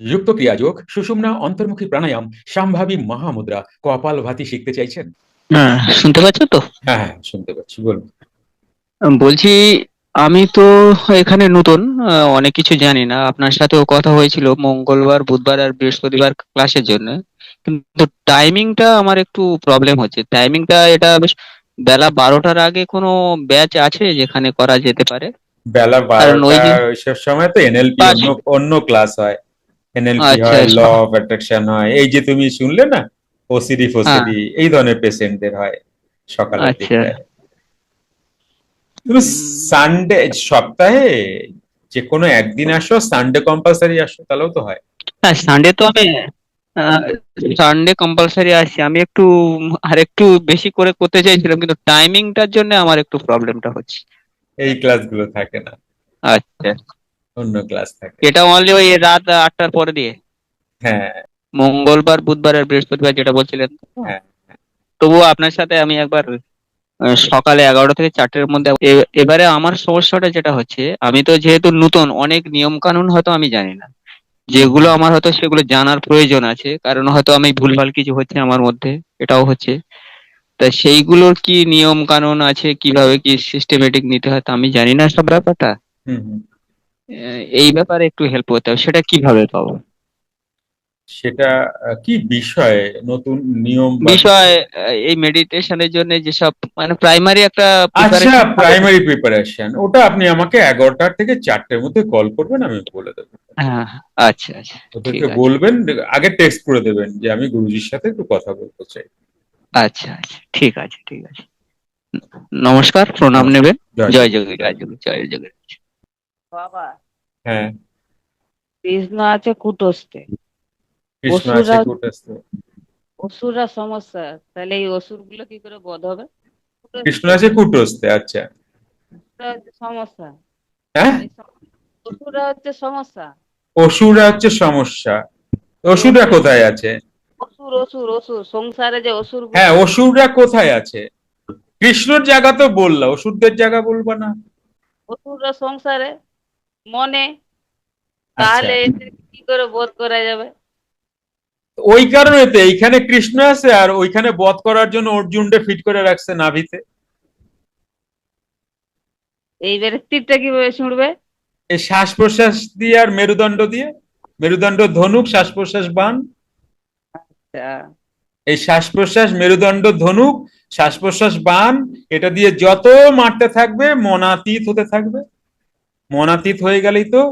যুক্ত ক্রিয়াযোগ সুষুম্না অন্তর্মুখী প্রাণায়াম সম্ভাবী মহামুদ্রা কপাল ভাতি শিখতে চাইছেন? হ্যাঁ শুনতে পাচ্ছ তো? হ্যাঁ হ্যাঁ শুনতে পাচ্ছি বলুন। বলছি আমি তো এখানে নতুন অনেক কিছু জানি না। আপনার সাথেও কথা হয়েছিল মঙ্গলবার বুধবার আর বৃহস্পতিবার ক্লাসের জন্য। কিন্তু টাইমিংটা আমার একটু প্রবলেম হচ্ছে। টাইমিংটা এটা বেশ বেলা বারোটার আগে কোনো ব্যাচ আছে যেখানে করা যেতে পারে? বেলা বারোটা সময় তো এনএলপি অন্য অন্য ক্লাস হয়। এনএলপি হয় ল। অফ অ্যাট্রাকশন হয় এই যে তুমি শুনলে না ওসিডি ফোসিডি এই ধরনের পেশেন্টদের হয় সকালের হ্যাঁ। আচ্ছা। তুমি সানডে সপ্তাহে যে কোনো একদিন আসো সানডে কম্পালসারি আসো তাহলেও তো হয়। হ্যাঁ সানডে তো আমি সানডে কম্পালসারি আসি। আমি একটু আর একটু বেশি করে করতে চাইছিলাম কিন্তু টাইমিংটার জন্য আমার একটু প্রবলেমটা হচ্ছে। এই ক্লাসগুলো থাকে না। আচ্ছা। অন্য ক্লাস থাকে। এটা অনলি ওই রাত আটটার পরে দিয়ে? হ্যাঁ। মঙ্গলবার বুধবার আর বৃহস্পতিবার যেটা বলছিলেন। হ্যাঁ। তবুও আপনার সাথে আমি একবার সকালে এগারোটা থেকে চারটের মধ্যে এবারে আমার সমস্যাটা যেটা হচ্ছে আমি তো যেহেতু নতুন অনেক নিয়ম কানুন হয়তো আমি জানি না। যেগুলো আমার হয়তো সেগুলো জানার প্রয়োজন আছে কারণ হয়তো আমি ভুলভাল কিছু হচ্ছে আমার মধ্যে এটাও হচ্ছে। তা সেইগুলোর কি নিয়ম কানুন আছে কীভাবে কি সিস্টেমেটিক নিতে হয় তা আমি জানি না সব ব্যাপারটা। হুম হুম। আহ, এই ব্যাপারে একটু হেল্প করতে হবে। সেটা কীভাবে পাবো? সেটা কি বিষয়ে নতুন নিয়ম বিষয় এই মেডিটেশনের জন্য যেসব মানে প্রাইমারি একটা আচ্ছা প্রাইমারি প্রিপারেশন ওটা আপনি আমাকে এগারোটার থেকে চারটের মধ্যে কল করবেন আমি বলে দেবো। হ্যাঁ আচ্ছা আচ্ছা। ঠিক ওদেরকে আছে। বলবেন আগে টেক্সট করে দেবেন যে আমি গুরুজির সাথে একটু কথা বলতে চাই। আচ্ছা আচ্ছা। ঠিক আছে ঠিক আছে। নমস্কার প্রণাম নেবেন। জয় যোগী জয় যোগী বাবা। হ্যাঁ। কৃষ্ণ আছে কুটস্থে। কৃষ্ণ আছে অসুরা- কুটস্থ। অসুররা সমস্যা। তাহলে এই অসুরগুলো কি করে বধ হবে? কৃষ্ণ আছে কুটস্থে আচ্ছা। অসুররা সমস্যা। হ্যাঁ? অসুররা হচ্ছে সমস্যা। অসুরা হচ্ছে সমস্যা। অসুররা কোথায় আছে? অসুর অসুর অসুর সংসারে যে অসুর হ্যাঁ অসুররা কোথায় আছে? কৃষ্ণর জায়গা তো বললা অসুরদের জায়গা বলবা না। অসুররা সংসারে মনে আচ্ছা। তাহলে কি করে বোধ করা যাবে? ওই কারণে তো এইখানে কৃষ্ণ আছে আর ওইখানে বধ করার জন্য অর্জুনকে ফিট করে রাখছে নাভিতে। এইবারে তীরটা কীভাবে ছুঁড়বে? এই শ্বাস প্রশ্বাস দিয়ে আর মেরুদণ্ড দিয়ে। মেরুদণ্ড ধনুক শ্বাস প্রশ্বাস বান আচ্ছা, এই শ্বাস প্রশ্বাস মেরুদণ্ড ধনুক শ্বাস প্রশ্বাস বান এটা দিয়ে যত মারতে থাকবে মনাতীত হতে থাকবে। মনাতীত হয়ে গেলেই তো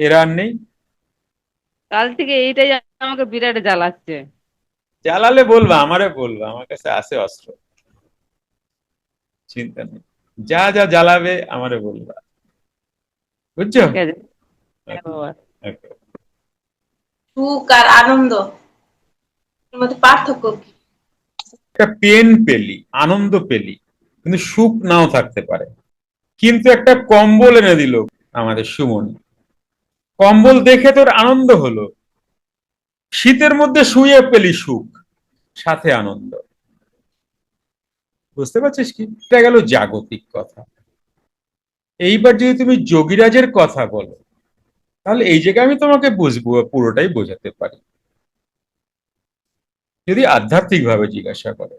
এরা আর নেই। কাল থেকে এইটাই আমাকে বিরাট জ্বালাচ্ছে। জ্বালালে বলবা আমারে বলবা আমার কাছে আছে অস্ত্র। চিন্তা নেই। যা যা জ্বালাবে আমারে বলবা। বুঝছ? ঠিক আছে। বাবা Okay. সুখ আর আনন্দ মধ্যে পার্থক্য কি? একটা পেন পেলি আনন্দ পেলি কিন্তু সুখ নাও থাকতে পারে। কিন্তু একটা কম্বল এনে দিল আমাদের সুমন। কম্বল দেখে তোর আনন্দ হলো। শীতের মধ্যে শুয়ে পেলি সুখ, সাথে আনন্দ। বুঝতে পারছিস কি? এটা গেল জাগতিক কথা। এইবার যদি তুমি যোগীরাজের কথা বলো, তাহলে এই জায়গায় আমি তোমাকে বুঝব, পুরোটাই বোঝাতে পারি। যদি আধ্যাত্মিক ভাবে জিজ্ঞাসা করে।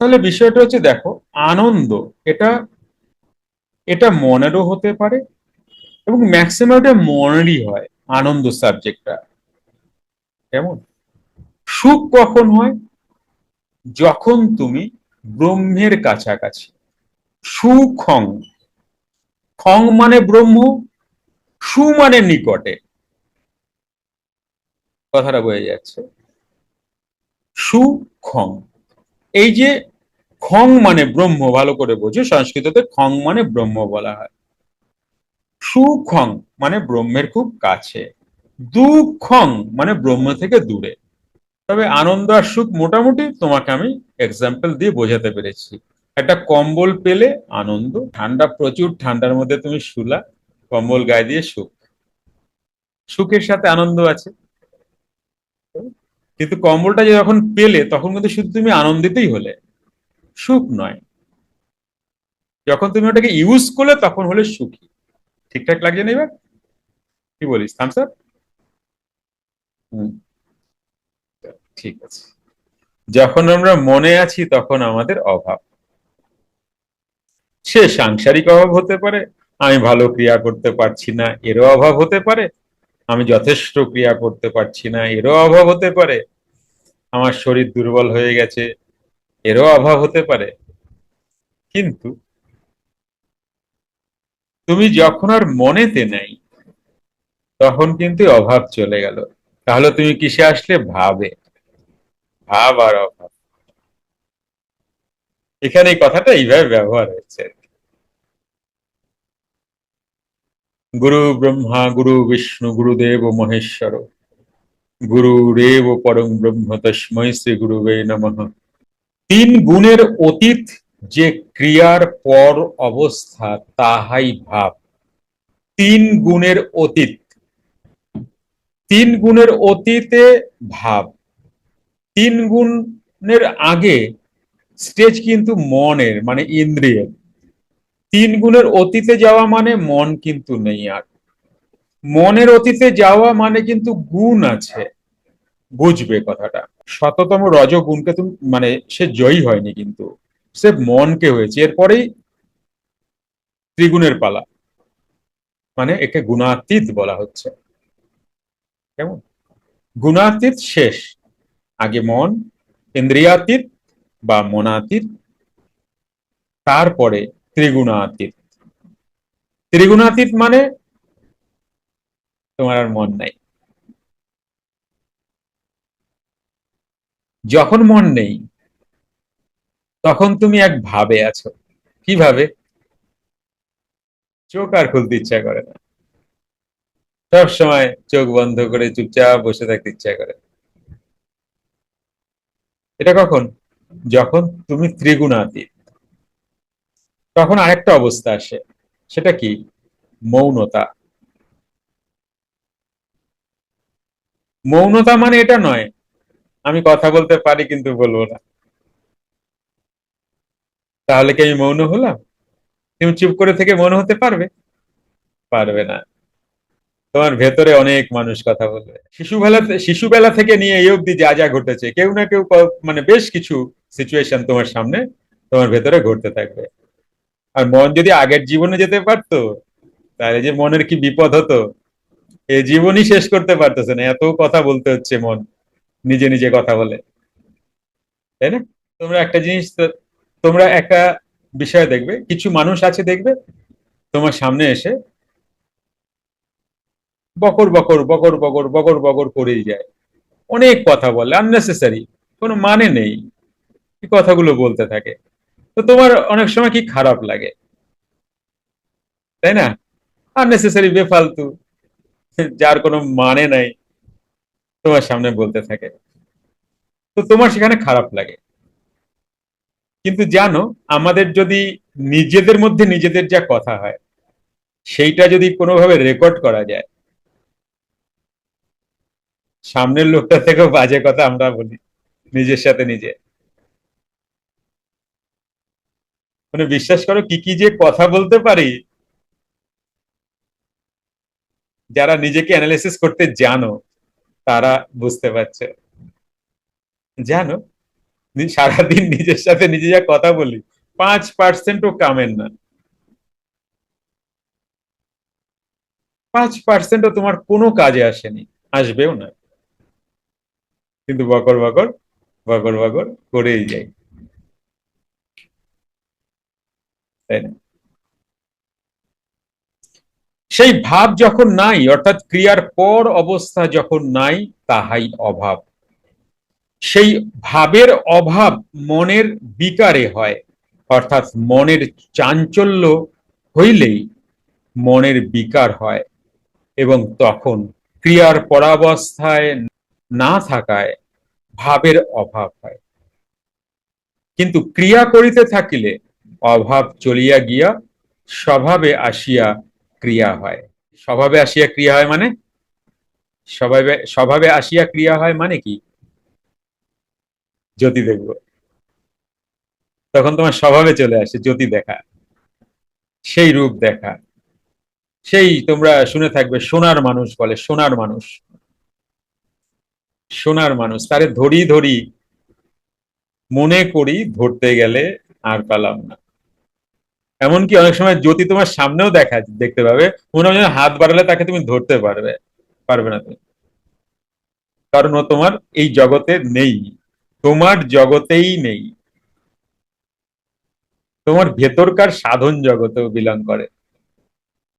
তাহলে বিষয়টা হচ্ছে দেখো, আনন্দ, এটা এটা মনেরও হতে পারে এবং ম্যাক্সিমাম এটা মনেরই হয়, আনন্দ সাবজেক্টটা। কেমন? সুখ কখন হয়? যখন তুমি ব্রহ্মের কাছাকাছি। সুখং খং। মানে ব্রহ্ম, সু মানে নিকটে। কথাটা বোঝা যাচ্ছে? সু খং। এই যে খং মানে ব্রহ্ম, ভালো করে বোঝো, সংস্কৃততে খং মানে ব্রহ্ম বলা হয়। সুখং মানে ব্রহ্মের খুব কাছে। দুঃখং মানে ব্রহ্ম থেকে দূরে। তবে আনন্দ আর সুখ মোটামুটি তোমাকে আমি এক্সাম্পল দিয়ে বোঝাতে পেরেছি। একটা কম্বল পেলে আনন্দ, ঠান্ডা, প্রচুর ঠান্ডার মধ্যে তুমি শুলা, কম্বল গায়ে দিয়ে সুখ। সুখের সাথে আনন্দ আছে। কিন্তু কম্বলটা যখন পেলে, তখন কিন্তু শুধু তুমি আনন্দিতই হলে। সুখ নয়। যখন তুমি ওটাকে ইউজ করলে, তখন হলে সুখী। ঠিকঠাক লাগছে না এবার? কি বলিস, থামস হুম। ঠিক আছে। যখন আমরা মনে আছি, তখন আমাদের অভাব। সে সাংসারিক অভাব হতে পারে। আমি ভালো ক্রিয়া করতে পারছি না, এরও অভাব হতে পারে। আমি যথেষ্ট ক্রিয়া করতে পারছি না, এরও অভাব হতে পারে। আমার শরীর দুর্বল হয়ে গেছে, এরও অভাব হতে পারে। কিন্তু তুমি যখন আর মনেতে নাই, তখন কিন্তু অভাব চলে গেল। তাহলে তুমি কিসে আসলে? ভাবে। ভাব আর অভাব। এখানে এই কথাটা এইভাবে ব্যবহার হয়েছে। গুরু ব্রহ্মা গুরু বিষ্ণু গুরুদেব মহেশ্বর গুরুরেব পরম ব্রহ্ম তস্মৈ শ্রী গুরুবে নমঃ তিন গুণের অতীত যে ক্রিয়ার পর অবস্থা, তাহাই ভাব। তিন গুণের অতীত। তিন গুণের অতীতে ভাব। তিন গুণের আগে স্টেজ কিন্তু মনের মানে ইন্দ্রিয়ের। তিন গুণের অতীতে যাওয়া মানে মন কিন্তু নেই আর। মনের অতীতে যাওয়া মানে কিন্তু গুণ আছে। বুঝবে কথাটা। শততম রজগুণকে তুমি মানে সে জয়ী হয়নি কিন্তু। সে মনকে হয়েছে। এরপরেই ত্রিগুণের পালা। মানে একে গুণাতীত বলা হচ্ছে। কেমন? গুণাতীত শেষ। আগে মন, ইন্দ্রিয়াতীত বা মনাতীত। তারপরে ত্রিগুণাতীত। ত্রিগুণাতীত মানে তোমার আর মন নাই। যখন মন নেই, তখন তুমি এক ভাবে আছো। কীভাবে? চোখ আর খুলতে ইচ্ছা করে না। সব সময় চোখ বন্ধ করে চুপচাপ বসে থাকতে ইচ্ছা করে। এটা কখন? যখন তুমি ত্রিগুণাতীত। তখন আরেকটা অবস্থা আসে। সেটা কি? মৌনতা। মৌনতা মানে এটা নয়, আমি কথা বলতে পারি কিন্তু বলব না। তাহলে কি আমি মৌন হলাম? তুমি চুপ করে থেকে মৌন হতে পারবে? পারবে না। তোমার ভেতরে অনেক মানুষ কথা বলবে। শিশুবেলা শিশুবেলা থেকে নিয়ে এই অবধি যা যা ঘটেছে, কেউ না কেউ মানে বেশ কিছু সিচুয়েশন তোমার সামনে তোমার ভেতরে ঘটতে থাকবে। আর মন যদি আগের জীবনে যেতে পারতো, তাহলে যে মনের কি বিপদ হতো? এ জীবনই শেষ করতে পারতেছে না। এত কথা বলতে হচ্ছে মন, নিজে নিজে কথা বলে। তাই না? তোমরা একটা জিনিস, তোমরা একটা বিষয় দেখবে, কিছু মানুষ আছে দেখবে, তোমার সামনে এসে বকর বকর বকর বকর বকর বকর করেই যায়। অনেক কথা বলে আননেসেসারি কোনো মানে নেই। কথাগুলো বলতে থাকে। তো তোমার অনেক সময় কি খারাপ লাগে? তাই না? আননেসেসারি বেফালতু, যার কোনো মানে নাই, তোমার সামনে বলতে থাকে। তো তোমার সেখানে খারাপ লাগে। কিন্তু জানো, আমাদের যদি নিজেদের মধ্যে নিজেদের যা কথা হয়, সেইটা যদি কোনোভাবে রেকর্ড করা যায়, সামনের লোকটা থেকেও বাজে কথা আমরা বলি, নিজের সাথে নিজে। মানে বিশ্বাস করো কি কি যে কথা বলতে পারি, যারা নিজেকে অ্যানালাইসিস করতে জানো, তারা বুঝতে পারছে। জানো সারাদিন নিজের সাথে নিজে যা কথা বলি, পাঁচ পার্সেন্টও কামের না। পাঁচ পার্সেন্টও তোমার কোনো কাজে আসেনি, আসবেও না। কিন্তু বকর বকর বকর বকর করেই যাই তাই না? সেই ভাব যখন নাই, অর্থাৎ ক্রিয়ার পর অবস্থা যখন নাই, তাহাই অভাব। সেই ভাবের অভাব মনের বিকারে হয়, অর্থাৎ মনের চাঞ্চল্য হইলেই মনের বিকার হয় এবং তখন ক্রিয়ার পরাবস্থায় না থাকায় ভাবের অভাব হয়। কিন্তু ক্রিয়া করিতে থাকিলে অভাব চলিয়া গিয়া স্বভাবে আসিয়া ক্রিয়া হয়। স্বভাবে আসিয়া ক্রিয়া হয় মানে? স্বভাবে স্বভাবে আসিয়া ক্রিয়া হয় মানে কি? জ্যোতি দেখব। তখন তোমার স্বভাবে চলে আসে জ্যোতি দেখা। সেই রূপ দেখা। সেই তোমরা শুনে থাকবে সোনার মানুষ বলে, সোনার মানুষ। সোনার মানুষ, তারে ধরি ধরি মনে করি ধরতে গেলে আর পেলাম না। এমনকি অনেক সময় জ্যোতি তোমার সামনেও দেখা দেখতে পাবে। মনে হয় হাত বাড়ালে তাকে তুমি ধরতে পারবে পারবে না তুমি। কারণ ও তোমার এই জগতে নেই। তোমার জগতেই নেই। তোমার ভেতরকার সাধন জগতেও বিলং করে।